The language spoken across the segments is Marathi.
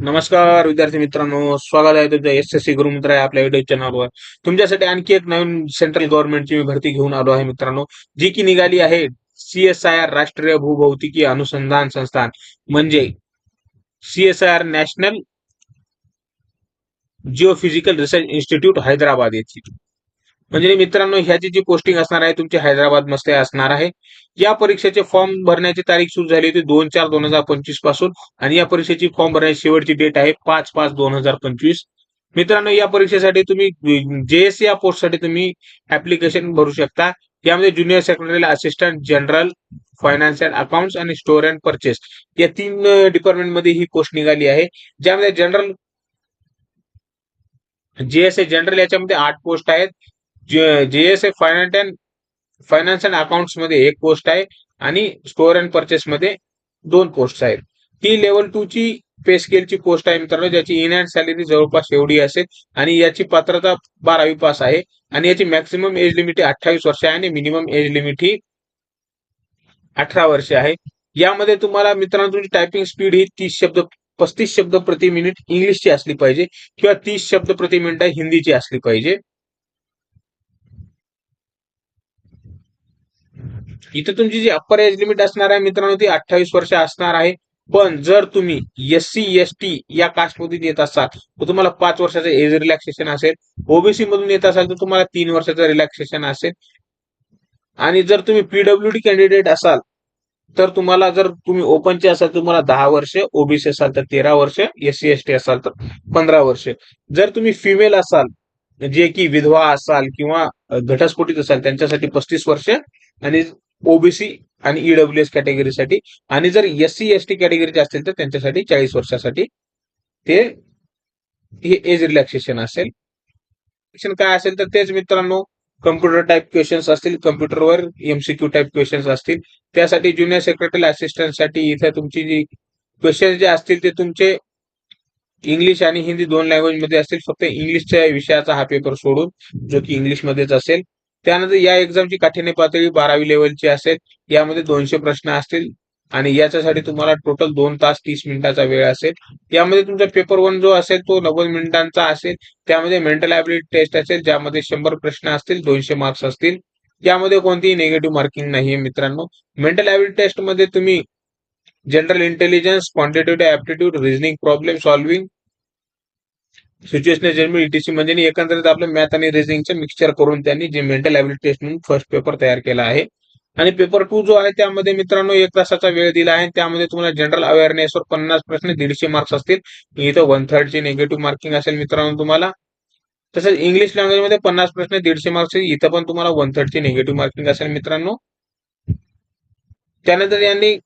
नमस्कार विद्यार्थी मित्रांनो. स्वागत आहे तुमच्या एस एस सी गुरुमित्र आहे आपल्या युट्यूब चॅनलवर तुमच्यासाठी आणखी एक नवीन सेंट्रल गव्हर्नमेंटची मी भरती घेऊन आलो आहे मित्रांनो. जी की निघाली आहे सीएसआयआर राष्ट्रीय भूभौतिकी अनुसंधान संस्थान. म्हणजे CSIR national geophysical research institute Hyderabad येथील. म्हणजे मित्रांनो ह्याची जी पोस्टिंग असणार आहे तुमची हैदराबादमध्ये असणार आहे. या परीक्षेचे फॉर्म भरण्याची तारीख सुरू झाली होती दोन चार दोन हजार पंचवीसपासून आणि या परीक्षेची फॉर्म भरण्याची शेवटची डेट आहे पाच पाच दोन हजार पंचवीस. मित्रांनो या परीक्षेसाठी तुम्ही जेएस या पोस्टसाठी तुम्ही ऍप्लिकेशन भरू शकता. यामध्ये junior secretary assistant general finance and accounts आणि स्टोअर अँड परचेस या तीन डिपार्टमेंटमध्ये ही पोस्ट निघाली आहे. ज्यामध्ये जनरल जेएसए जनरल याच्यामध्ये आठ पोस्ट आहेत. JSA finance and finance and अकाउंट्समध्ये एक पोस्ट आहे आणि स्टोअर अँड परचेस मध्ये दोन पोस्ट आहेत. ही लेवल टू ची पे स्केलची पोस्ट आहे मित्रांनो ज्याची इन हँड सॅलरी जवळपास एवढी असेल आणि याची पात्रता बारावी पास आहे आणि याची मॅक्सिमम एज लिमिट अठ्ठावीस वर्ष आहे आणि मिनिमम एज लिमिट ही अठरा वर्ष आहे. यामध्ये तुम्हाला मित्रांनो तुमची टायपिंग स्पीड ही तीस शब्द पस्तीस शब्द प्रति मिनिट इंग्लिशची असली पाहिजे किंवा तीस शब्द प्रति मिनिट हिंदीची असली पाहिजे. इथे तुमची जी अप्पर एज लिमिट असणार आहे मित्रांनो ती अठ्ठावीस वर्ष असणार आहे. पण जर तुम्ही एससी एस टी या कास्टमधून येत असाल तर तुम्हाला पाच वर्षाचं एज रिलॅक्सेशन असेल. ओबीसी मधून येत असाल तर तुम्हाला तीन वर्षाचं रिलॅक्सेशन असेल. आणि जर तुम्ही पीडब्ल्यू डी कॅन्डिडेट असाल तर तुम्हाला जर तुम्ही ओपनचे असाल तुम्हाला दहा वर्ष ओबीसी असाल तर तेरा वर्ष एससी एस टी असाल तर पंधरा वर्ष. जर तुम्ही फिमेल असाल जे की विधवा असाल किंवा घटस्फोटित असाल त्यांच्यासाठी पस्तीस वर्ष आणि ओबीसी आणि ईडब्ल्यू एस कॅटेगरीसाठी. आणि जर एस सी एस टी कॅटेगरीचे असतील तर त्यांच्यासाठी चाळीस वर्षासाठी ते हे एज रिलॅक्सेशन असेल. काय असेल तर तेच मित्रांनो कम्प्युटर टाईप क्वेश्चन्स असतील कम्प्युटरवर एमसीक्यू टाईप क्वेश्चन्स असतील. त्यासाठी ज्युनियर सेक्रेटरी असिस्टंटसाठी इथे तुमची जी क्वेश्चन जे असतील ते तुमचे इंग्लिश आणि हिंदी दोन लँग्वेजमध्ये असतील. फक्त इंग्लिशच्या विषयाचा हा पेपर सोडून जो की इंग्लिशमध्येच असेल. त्यानंतर या एक्झामची काठीण्य पातळी बारावी लेवलची असेल. यामध्ये दोनशे प्रश्न असतील. आणि याच्यासाठी तुम्हाला टोटल दोन तास तीस मिनिटाचा वेळ असेल. यामध्ये तुमचा पेपर वन जो असेल तो नव्वद मिनिटांचा असेल. त्यामध्ये मेंटल ऍबिलिटी टेस्ट असेल ज्यामध्ये शंभर प्रश्न असतील दोनशे मार्क्स असतील. यामध्ये कोणतीही निगेटिव्ह मार्किंग नाहीये मित्रांनो. मेंटल ऍबिलिटी टेस्टमध्ये तुम्ही general intelligence quantitative aptitude reasoning problem solving situational Germany ETC म्हणजे एकंदरीत आपलं मॅथ आणि रिझनिंगचं मिक्सचर करून त्यांनी जे मेंटल ऍबिलिटी टेस्ट म्हणून फर्स्ट पेपर तयार केला आहे. आणि पेपर टू जो आहे त्यामध्ये मित्रांनो एक तासाचा वेळ दिला आहे. त्यामध्ये तुम्हाला जनरल अवेअरनेसवर पन्नास प्रश्न दीडशे मार्क्स असतील. इथं वन थर्डची निगेटिव्ह मार्किंग असेल मित्रांनो तुम्हाला. तसंच इंग्लिश लँग्वेजमध्ये पन्नास प्रश्न दीडशे मार्क्स इथं पण तुम्हाला वन थर्डची निगेटिव्ह मार्किंग असेल मित्रांनो. त्यानंतर यांनी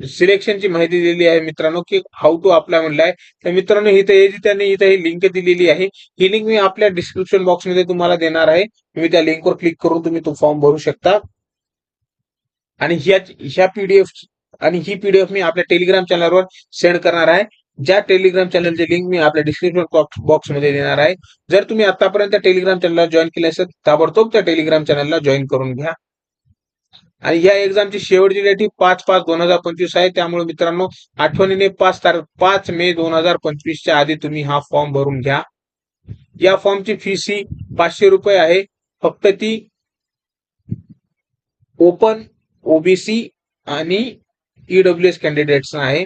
सिलेक्शनची माहिती दिलेली आहे मित्रांनो की हाऊ टू अप्लाय म्हणलं आहे तर मित्रांनो इथे हे जी त्यांनी इथे ही लिंक दिलेली आहे ही लिंक मी आपल्या डिस्क्रिप्शन बॉक्समध्ये तुम्हाला देणार आहे. तुम्ही त्या लिंकवर क्लिक करून तुम्ही तो फॉर्म भरू शकता. आणि ह्या ह्या पीडीएफ आणि ही पीडीएफ मी आपल्या टेलिग्राम चॅनलवर सेंड करणार आहे. ज्या टेलिग्राम चॅनलची लिंक मी आपल्या डिस्क्रिप्शन बॉक्समध्ये देणार आहे. जर तुम्ही आतापर्यंत टेलिग्राम चॅनलला जॉईन केले असेल ताबडतोब त्या टेलिग्राम चॅनलला जॉईन करून घ्या. आणि या एक्झामची शेवटची डेट ही पाच पाच दोन हजार पंचवीस आहे. त्यामुळे मित्रांनो आठवणीने पाच तारीख पाच मे दोन हजार पंचवीसच्या आधी तुम्ही हा फॉर्म भरून घ्या. या फॉर्मची फीस ही पाचशे रुपये आहे. फक्त ती ओपन ओबीसी आणि ईडब्ल्यू एस कॅन्डिडेट्स आहे.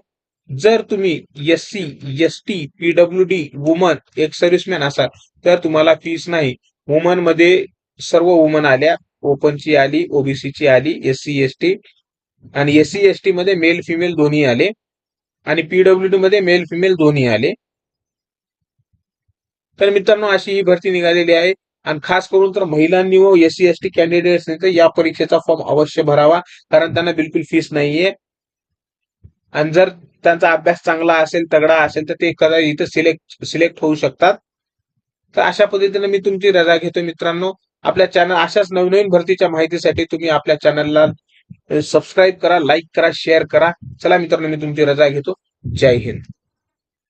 जर तुम्ही S C S T PW D woman ex serviceman असाल तर तुम्हाला फीस नाही. वुमनमध्ये सर्व वुमन आल्या. ओपनची आली ओबीसीची आली एससी एसटी. एस टी आणि एससी एसटी एस टी मध्ये मेल फिमेल दोन्ही आले. आणि पीडब्ल्यूडी मध्ये मेल फिमेल दोन्ही आले. तर मित्रांनो अशी ही भरती निघालेली आहे. आणि खास करून तर महिलांनी व एससी एसटी एस कॅन्डिडेट्सनी तर या परीक्षेचा फॉर्म अवश्य भरावा कारण त्यांना बिलकुल फीस नाहीये. आणि जर त्यांचा अभ्यास चांगला असेल तगडा असेल तर ते कदा इथं सिलेक्ट सिलेक्ट होऊ शकतात. तर अशा पद्धतीने मी तुमची रजा घेतो मित्रांनो. आपल्या चॅनल अशाच नवनवीन भरतीच्या माहितीसाठी तुम्ही आपल्या चॅनलला सबस्क्राईब करा लाईक करा शेअर करा. चला मित्रांनो मी तुमची रजा घेतो. जय हिंद.